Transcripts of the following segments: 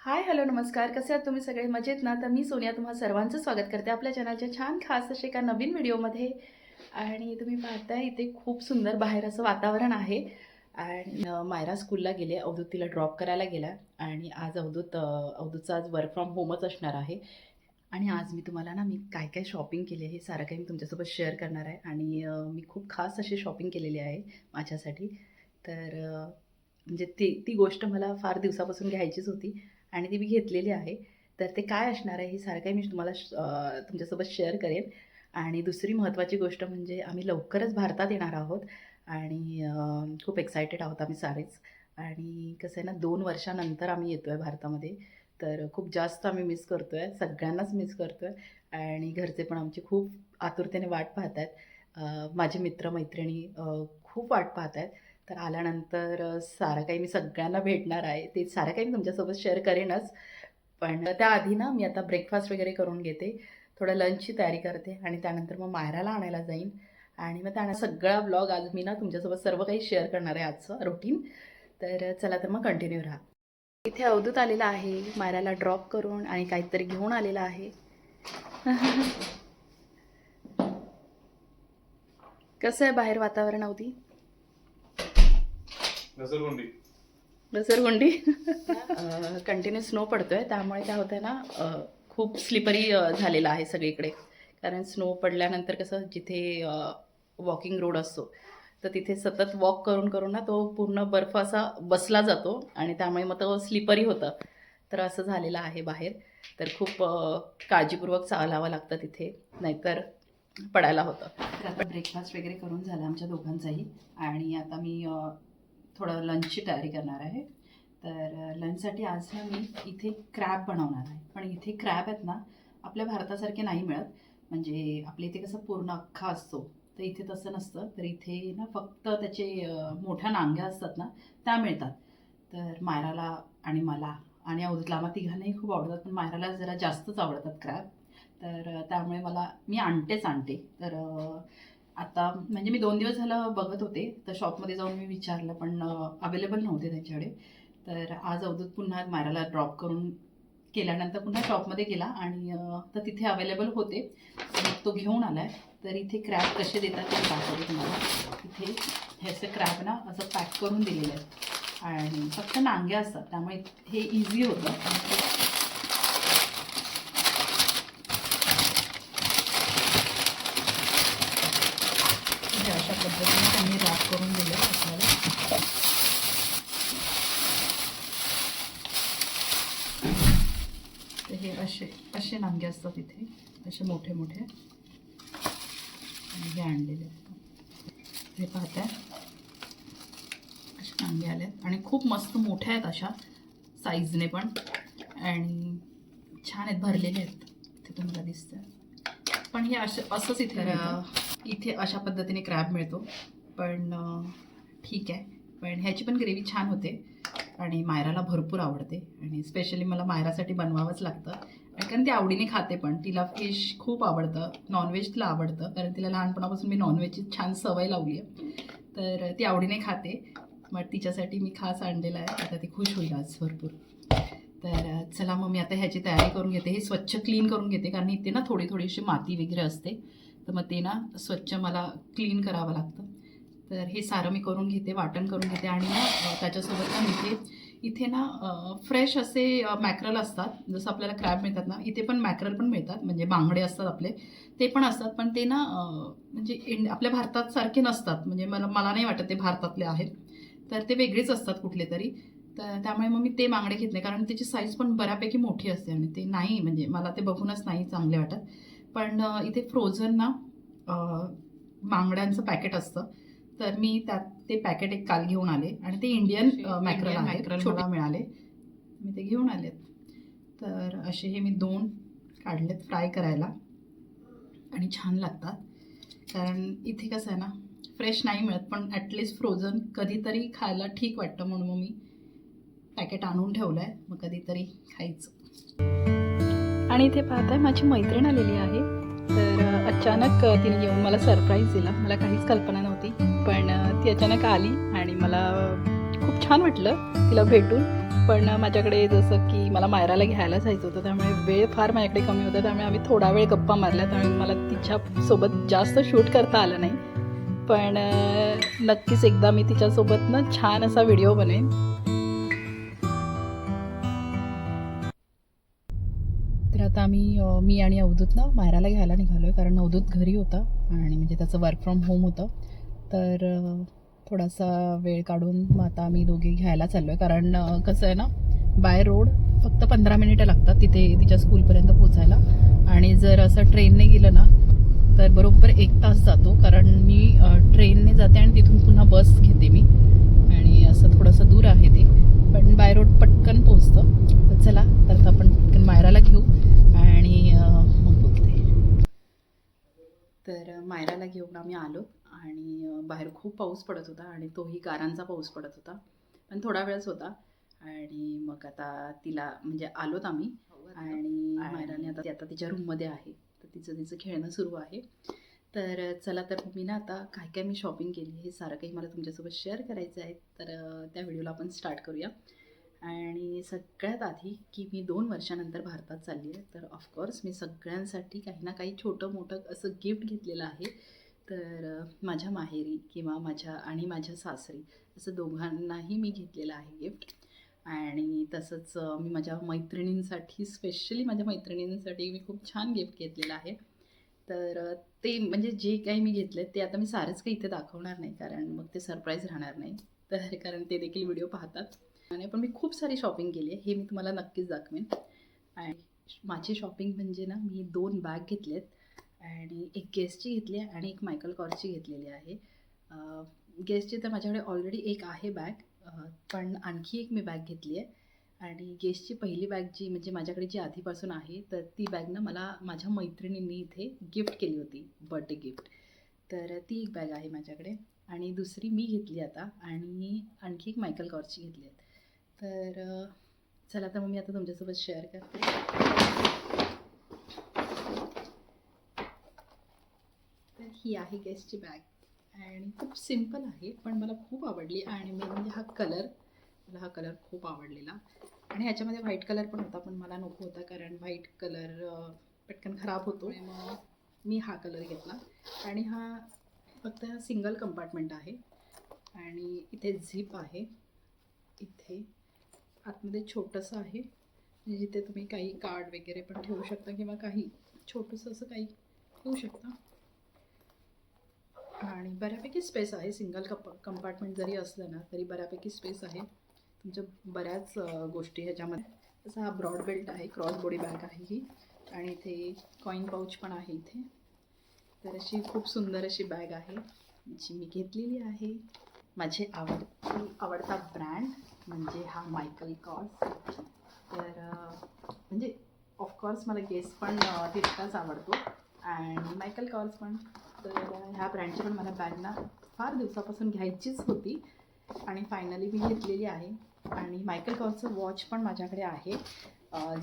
Hi hello नमस्कार. कसे आहात तुम्ही सगळे? मजेत ना? तर मी सोनिया तुम्हा सर्वांचं स्वागत करते आपल्या चॅनलच्या छान खास असे एका नवीन व्हिडिओमध्ये. आणि तुम्ही पाहताय इथे खूप सुंदर बाहेर असं वातावरण आहे. आणि मायरा स्कूलला गेले अवधूत तिला ड्रॉप करायला गेला आणि आज अवधूत अं, अवधूतचं आज वर्क फ्रॉम होमच असणार आहे. आणि आज मी तुम्हाला ना मी काय काय शॉपिंग केली आहे हे सारं काही मी तुमच्यासोबत शेअर करणार आहे. आणि मी खूप खास अशी शॉपिंग केलेली आहे माझ्यासाठी. तर म्हणजे ती ती गोष्ट मला फार दिवसापासून घ्यायचीच होती. आणि ती मी घेतलेली आहे. तर ते काय असणार आहे हे सारं काही मी तुम्हाला श- तुमच्यासोबत शेअर करेन. आणि दुसरी महत्त्वाची गोष्ट म्हणजे आम्ही लवकरच भारतात येणार आहोत. आणि खूप एक्सायटेड आहोत आम्ही सारेच. आणि कसं आहे ना दोन वर्षानंतर आम्ही येतो आहे भारतामध्ये. तर खूप जास्त आम्ही मिस करतो आहे सगळ्यांनाच मिस करतो आहे आणि घरचे पण आमची खूप आतुरतेने वाट पाहत आहेत माझे मित्रमैत्रिणी खूप वाट पाहत आहेत तर आल्यानंतर सारं काही मी सगळ्यांना भेटणार आहे. ते सारं काही मी तुमच्यासोबत शेअर करेनच. पण त्याआधी ना मी आता ब्रेकफास्ट वगैरे करून घेते. थोडं लंचची तयारी करते आणि त्यानंतर मग मायराला आणायला जाईन. आणि मग त्यानं सगळा ब्लॉग आज मी ना तुमच्यासोबत सर्व काही शेअर करणार आहे आजचं रुटीन. तर चला तर मग कंटिन्यू राहा. इथे अवधूत आलेला आहे. मायराला ड्रॉप करून आणि काहीतरी घेऊन आलेला आहे. कसं आहे बाहेर वातावरण अवधी? घसरगुंडी घसरगुंडी कंटिन्यू स्नो पडतोय. त्यामुळे काय होतंय ना अ, खूप स्लिपरी झालेलं आहे सगळीकडे. कारण स्नो पडल्यानंतर कसं जिथे वॉकिंग रोड असतो तर तिथे सतत वॉक करून करून ना तो पूर्ण बर्फ असा बसला जातो आणि त्यामुळे मग तो स्लिपरी होतं. तर असं झालेलं आहे बाहेर. तर खूप अ, काळजीपूर्वक चालावं लागतं तिथे नाहीतर पडायला होतं. तर आता ब्रेकफास्ट वगैरे करून झाला आमच्या दोघांचाही. आणि आता मी अ, थोडं लंचची तयारी करणार आहे. तर लंचसाठी आज ना मी इथे क्रॅब बनवणार आहे. पण इथे क्रॅब आहेत ना आपल्या भारतासारखे नाही मिळत. म्हणजे आपल्या इथे कसं पूर्ण अख्खा असतो. तर इथे तसं नसतं. तर इथे ना फक्त त्याचे मोठ्या नांग्या असतात ना त्या मिळतात. तर मायराला आणि मला आणि अवधूतला मग तिघांनाही खूप आवडतात. पण मायराला जरा जास्तच आवडतात क्रॅब तर त्यामुळे मला मी आणतेच आणते. तर आता म्हणजे मी दोन दिवस झालं बघत होते. तर शॉपमध्ये जाऊन मी विचारलं पण अवेलेबल नव्हते त्यांच्याकडे. तर आज अवधूत पुन्हा मायराला ड्रॉप करून केल्यानंतर पुन्हा शॉपमध्ये गेला आणि तर तिथे अवेलेबल होते. तो घेऊन आला आहे तर इथे क्रॅप कसे देतात ते दाखवते तुम्हाला. इथे ह्याचे क्रॅप ना असं पॅक करून दिलेले आहेत आणि फक्त नांग्या असतात. त्यामुळे हे इझी होतं हे अशा पद्धतीने त्यांनी रॅप करून दिलं आपल्याला तर हे असे असे नांगे असतात इथे. असे मोठे मोठे. आणि हे आणलेले आहेत. हे पाहताय. असे नांगे आले आहेत. आणि खूप मस्त मोठ्या आहेत अशा साईजने पण. आणि छान आहेत भरलेले आहेत. ते तुम्हाला दिसतं पण हे असं असंच इथे. इथे अशा पद्धतीने क्रॅब मिळतो. पण ठीक आहे. पण ह्याची पण ग्रेव्ही छान होते. आणि मायराला भरपूर आवडते. आणि स्पेशली मला मायरासाठी बनवावंच लागतं. कारण ती आवडीने खाते पण. तिला फिश खूप आवडतं. नॉनव्हेज तिला आवडतं. कारण तिला लहानपणापासून मी नॉनव्हेजची छान सवय लावली आहे. तर ती आवडीने खाते. मग तिच्यासाठी मी खास आणलेला आहे. आता ती खुश होईल आज भरपूर. तर चला मग मी आता ह्याची तयारी करून घेते. हे स्वच्छ क्लीन करून घेते. कारण इथे ना थोडी थोडीशी माती वगैरे असते. तर मग ते ना स्वच्छ मला क्लीन करावं लागतं. तर हे सारं मी करून घेते वाटण करून घेते आणि ना त्याच्यासोबत ना इथे इथे ना फ्रेश असे मॅक्रल असतात. जसं आपल्याला क्रॅब मिळतात ना इथे पण मॅक्रल पण मिळतात. म्हणजे बांगडे असतात आपले. ते पण असतात. पण ते ना म्हणजे इंड आपल्या भारतात सारखे नसतात. म्हणजे मला मला नाही वाटत ते भारतातले आहेत. तर ते वेगळेच असतात कुठले तरी. तर त्यामुळे मग मी ते बांगडे घेतले कारण त्याची साईज पण बऱ्यापैकी मोठी असते आणि ते नाही म्हणजे मला ते बघूनच नाही चांगले वाटत. पण इथे फ्रोझन ना मांगड्यांचं बांगड्यांचं पॅकेट असतं. तर मी त्यात ते पॅकेट एक काल घेऊन आले आणि ते इंडियन मॅक्रल छोटा मिळाले. मी ते घेऊन आलेत. तर असे हे मी दोन काढलेत फ्राय करायला. आणि छान लागतात. कारण इथे कसं आहे ना फ्रेश नाही मिळत पण ॲटलिस्ट फ्रोझन कधीतरी खायला ठीक वाटतं म्हणून मग मी पॅकेट आणून ठेवलं आहे मग कधीतरी खायचं. आणि इथे पाहताय माझी मैत्रीण आलेली आहे. तर अचानक तिने येऊन मला सरप्राईज दिला. मला काहीच कल्पना नव्हती. पण ती अचानक आली आणि मला खूप छान वाटलं तिला भेटून. पण माझ्याकडे जसं की मला मायराला घ्यायला जायचं होतं त्यामुळे वेळ फार माझ्याकडे कमी होता. त्यामुळे आम्ही थोडा वेळ गप्पा मारल्या त्यामुळे मला तिच्यासोबत जास्त शूट करता आलं नाही. पण नक्कीच एकदा मी तिच्यासोबत ना छान असा व्हिडिओ बनवेन आम्ही मी आणि अवधूत ना मायराला घ्यायला निघालो आहे कारण अवधूत घरी होता आणि म्हणजे त्याचं वर्क फ्रॉम होम होतं. तर थोडासा वेळ काढून मग आता आम्ही दोघे घ्यायला चाललो आहे कारण कसं आहे ना बाय रोड फक्त पंधरा मिनिटं लागतात तिथे तिच्या स्कूलपर्यंत पोचायला. आणि जर असं ट्रेनने गेलं ना तर बरोबर एक तास जातो. कारण मी ट्रेनने जाते आणि तिथून पुन्हा बस घेते मी. आणि असं थोडंसं दूर आहे ते. पण बाय रोड पटकन पोचतं तर चला तर आपण पटकन मायराला घेऊ. आणि मग बोलते. तर मायराला घेऊन आम्ही आलो आणि बाहेर खूप पाऊस पडत होता आणि तोही गारांचा पाऊस पडत होता. पण थोडा वेळच होता आणि मग आता तिला म्हणजे आलोत आम्ही आणि मायराने आता ती आता तिच्या रूममध्ये आहे. तर तिचं तिचं खेळणं सुरू आहे. तर चला तर मी ना आता काय काय मी शॉपिंग केली हे सारं काही मला तुमच्यासोबत शेअर करायचं आहे. तर त्या व्हिडिओला आपण स्टार्ट करूया. आणि सगळ्यात आधी की मी दोन वर्षानंतर भारतात चालली आहे तर ऑफकोर्स मी सगळ्यांसाठी काही ना काही छोटं मोठं असं गिफ्ट घेतलेलं आहे. तर माझ्या माहेरी किंवा माझ्या आणि माझ्या सासरी असं दोघांनाही मी घेतलेलं आहे गिफ्ट आणि तसंच मी माझ्या मैत्रिणींसाठी स्पेशली माझ्या मैत्रिणींसाठी मी खूप छान गिफ्ट घेतलेलं आहे. तर ते म्हणजे जे काही मी घेतले ते आता मी सारंच काही इथे दाखवणार नाही कारण मग ते सरप्राईज राहणार नाही. तर कारण ते देखील व्हिडिओ पाहतात. आणि पण मी खूप सारी शॉपिंग केली आहे हे मी तुम्हाला नक्कीच दाखवेन. आणि माझी शॉपिंग म्हणजे ना मी दोन बॅग घेतलेत. आणि एक गेस्टची घेतली आहे आणि एक मायकल कॉर्सची घेतलेली आहे. गेस्टची तर माझ्याकडे ऑलरेडी एक आहे बॅग पण आणखी एक मी बॅग घेतली आहे. आणि गेस्टची पहिली बॅग जी म्हणजे माझ्याकडे जी आधीपासून आहे तर ती बॅग ना मला माझ्या मैत्रिणींनी इथे गिफ्ट केली होती. बर्थडे गिफ्ट तर ती एक बॅग आहे माझ्याकडे. आणि दुसरी मी घेतली आता. आणि आणखी एक मायकल कॉर्सची घेतली आहे. तर चला तर मग मी आता तुमच्यासोबत शेअर करते. तर ही आहे गेस्टची बॅग आणि खूप सिंपल आहे पण मला खूप आवडली आणि मेन म्हणजे हा कलर मला हा कलर खूप आवडलेला. आणि ह्याच्यामध्ये व्हाईट कलर पण होता पण मला नको होता कारण व्हाईट कलर पटकन खराब होतो. मग? मी हा कलर घेतला. आणि हा फक्त सिंगल कंपार्टमेंट आहे. आणि इथे झिप आहे. इथे आतमध्ये छोटंसं आहे. म्हणजे जिथे तुम्ही काही कार्ड वगैरे पण ठेवू शकता किंवा काही छोटंसं असं काही ठेवू शकता. आणि बऱ्यापैकी स्पेस आहे. सिंगल कप कंपार्टमेंट जरी असलं ना तरी बऱ्यापैकी स्पेस आहे. तुमच्या बऱ्याच गोष्टी ह्याच्यामध्ये. तसा हा ब्रॉड बेल्ट आहे. क्रॉस बॉडी बॅग आहे ही. आणि इथे कॉईन पाऊच पण आहे इथे. तर अशी खूप सुंदर अशी बॅग आहे. जी मी घेतलेली आहे. माझे आवडती आवडता ब्रँड म्हणजे हा मायकल कॉर्स तर म्हणजे ऑफकोर्स मला गेस पण तितकाच आवडतो. आणि मायकल कॉर्स पण. तर ह्या ब्रँडची पण मला बॅग ना फार दिवसापासून घ्यायचीच होती. आणि फायनली मी घेतलेली आहे. आणि मायकल कॉर्सचं वॉच पण माझ्याकडे आहे.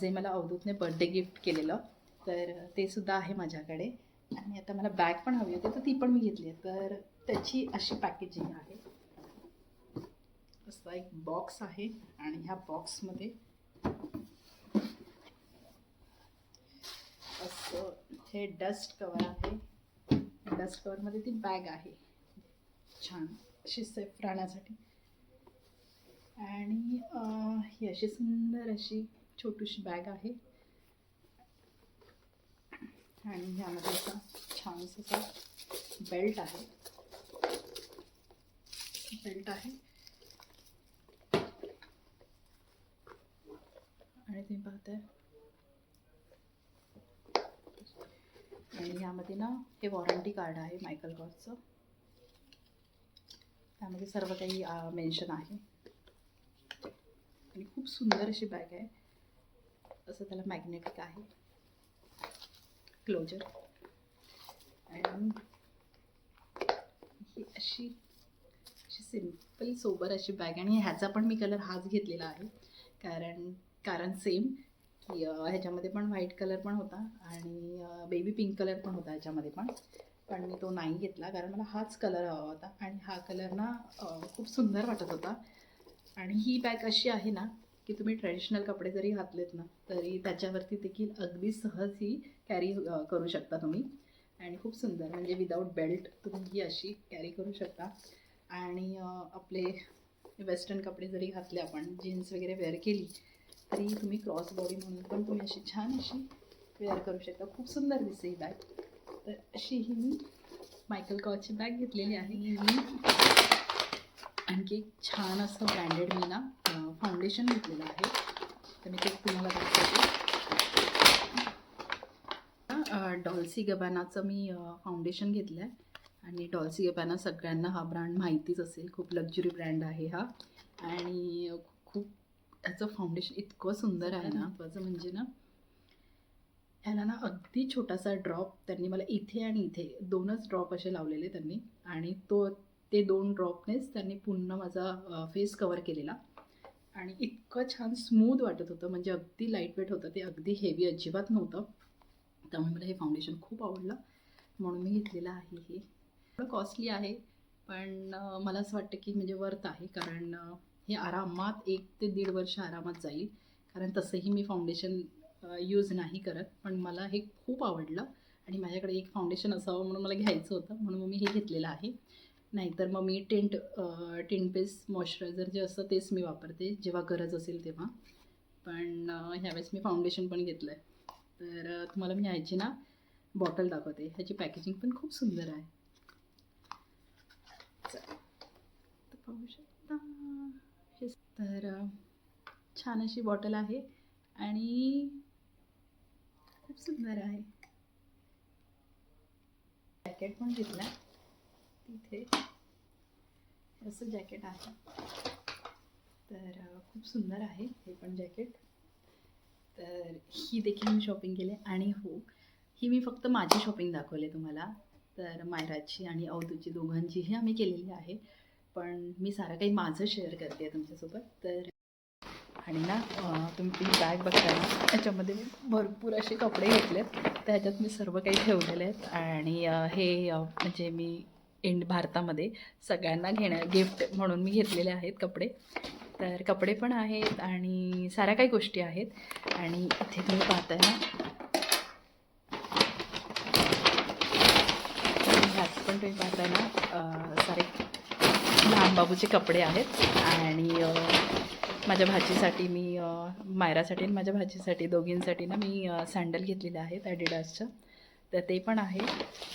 जे मला अवधूतने बर्थडे गिफ्ट केलेलं. तर ते सुद्धा आहे माझ्याकडे. आणि आता मला बॅग पण हवी होती तर ती पण मी घेतली आहे. तर त्याची अशी पॅकेजिंग आहे. असा एक बॉक्स आहे आणि ह्या बॉक्समध्ये असं हे डस्ट कवर आहे. डस्ट कवरमध्ये ती बॅग आहे. छान. अशी सेफ राहण्यासाठी. आणि ही अशी सुंदर अशी छोटीशी बॅग आहे. आणि ह्यामध्ये असा छानसा बेल्ट आहे. बेल्ट आहे. आणि तुम्ही पाहताय. आणि ह्यामध्ये ना हे वॉरंटी कार्ड आहे मायकल कॉसचं त्यामध्ये सर्व काही मेन्शन आहे. आणि खूप सुंदर अशी बॅग आहे. असं त्याला मॅग्नेटिक आहे. क्लोजर आणि ही अशी अशी सिंपल सोबर अशी बॅग आणि ह्याचा पण मी कलर हाच घेतलेला आहे. कारण कारण सेम की ह्याच्यामध्ये पण व्हाईट कलर पण होता आणि बेबी पिंक कलर पण होता ह्याच्यामध्ये पण. पण मी तो नाही घेतला कारण मला हाच कलर हवा होता आणि हा कलर ना खूप सुंदर वाटत होता. आणि ही बॅग अशी आहे ना की तुम्ही ट्रेडिशनल कपडे जरी घातलेत ना तरी त्याच्यावरती देखील अगदी सहज ही कॅरी करू शकता तुम्ही. आणि खूप सुंदर म्हणजे विदाऊट बेल्ट तुम्ही ही अशी कॅरी करू शकता. आणि आपले वेस्टर्न कपडे जरी घातले आपण जीन्स वगैरे वेअर केली तरी तुम्ही क्रॉस बॉडी म्हणून पण तुम्ही अशी छान अशी वेअर करू शकता. खूप सुंदर दिसते ही बॅग तर अशी ही मी मायकल कॉची बॅग घेतलेली आहे. ही मी आणखी एक छान असं ब्रँडेड मी ना फाउंडेशन घेतलेलं आहे. तर मी ते तुम्हाला दाखवते. डॉल्सी गबानाचं मी फाउंडेशन घेतलं आहे आणि डॉल्सी गबाना सगळ्यांना हा ब्रँड माहितीच असेल. खूप लक्झरी ब्रँड आहे हा. आणि खूप त्याचं फाउंडेशन इतकं सुंदर आहे ना. त्याचं म्हणजे ना ह्याला ना अगदी छोटासा ड्रॉप त्यांनी मला इथे आणि इथे दोनच ड्रॉप असे लावलेले त्यांनी आणि तो ते दोन ड्रॉपनेच त्यांनी पुन्हा माझा फेस कवर केलेला. आणि इतकं छान स्मूथ वाटत होतं. म्हणजे अगदी लाइट वेट होतं ते अगदी हेवी अजिबात नव्हतं. त्यामुळे मला हे फाउंडेशन खूप आवडलं. म्हणून मी घेतलेलं आहे हे. थोडं कॉस्टली आहे पण मला असं वाटतं की म्हणजे वर्थ आहे. कारण हे आरामात एक ते दीड वर्ष आरामात जाईल. कारण तसंही मी फाउंडेशन यूज नाही करत. पण मला हे खूप आवडलं. आणि माझ्याकडे एक फाउंडेशन असावं म्हणून मला घ्यायचं होतं. म्हणून मग मी हे घेतलेलं आहे. नाहीतर मग मी टिंट टिंट बेस मॉइश्चरायझर जे असतं तेच मी वापरते. जेव्हा गरज असेल तेव्हा. पण ह्यावेळेस मी फाउंडेशन पण घेतलं आहे तर तुम्हाला मी ह्याची ना बॉटल दाखवते. ह्याची पॅकेजिंग पण खूप सुंदर आहे. पाहू शकता. तर छान अशी बॉटल आहे आणि खूप सुंदर आहे. जॅकेट पण घेतला. तिथे असं जॅकेट आहे. तर खूप सुंदर आहे हे पण जॅकेट. तर ही देखील मी शॉपिंग केली आणि हो ही मी फक्त माझी शॉपिंग दाखवली तुम्हाला. तर मायराची आणि अवधूची दोघांचीही आम्ही केलेली आहे. पण मी सारं काही माझं शेअर करते आहे तुमच्यासोबत तर आणि ना तुम्ही बॅग बघताय ना त्याच्यामध्ये मी भरपूर असे कपडे घेतलेत. त्याच्यात मी सर्व काही ठेवलेले आहेत. आणि हे म्हणजे मी इंड भारतामध्ये सगळ्यांना घेण्या गिफ्ट म्हणून मी घेतलेले आहेत कपडे. तर कपडे पण आहेत आणि साऱ्या काही गोष्टी आहेत. आणि इथे तुम्ही पाहताय ना. ह्यात पण तुम्ही पाहताय ना सारे लहान बाबूचे कपडे आहेत आणि माझ्या भाचीसाठी मी मायरासाठी आणि माझ्या भाचीसाठी दोघींसाठी ना मी सँडल घेतलेले आहेत ॲडिडासच्या तर ते पण आहे.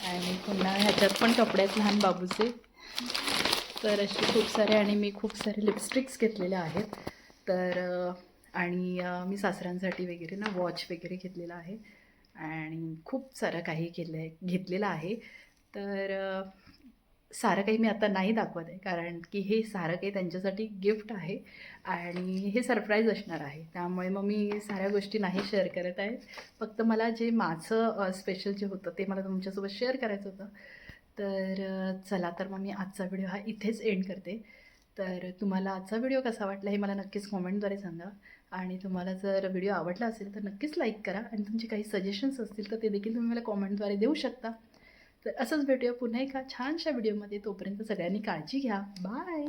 आणि पुन्हा ह्याच्यात पण कपडे आहेत लहान बाबूचे. तर असे खूप सारे आणि मी खूप सारे लिपस्टिक्स घेतलेल्या आहेत. तर आणि मी सासऱ्यांसाठी वगैरे ना वॉच वगैरे घेतलेला आहे. आणि खूप सारं काही केलं आहे घेतलेलं आहे. तर सारं काही मी आता नाही दाखवत आहे कारण की हे सारं काही त्यांच्यासाठी गिफ्ट आहे आणि हे सरप्राईज असणार आहे. त्यामुळे मग मी साऱ्या गोष्टी नाही शेअर करत आहे. फक्त मला जे माझं स्पेशल जे होतं ते मला तुमच्यासोबत शेअर करायचं होतं. तर चला तर मग मी आजचा व्हिडिओ हा इथेच एंड करते. तर तुम्हाला आजचा व्हिडिओ कसा वाटला हे मला नक्कीच कॉमेंटद्वारे सांगा. आणि तुम्हाला जर व्हिडिओ आवडला असेल तर नक्कीच लाईक करा. आणि तुमचे काही सजेशन्स असतील तर ते देखील तुम्ही मला कॉमेंटद्वारे देऊ शकता. तर असंच भेटूया पुन्हा एका छानशा व्हिडिओमध्ये तोपर्यंत सगळ्यांनी काळजी घ्या. बाय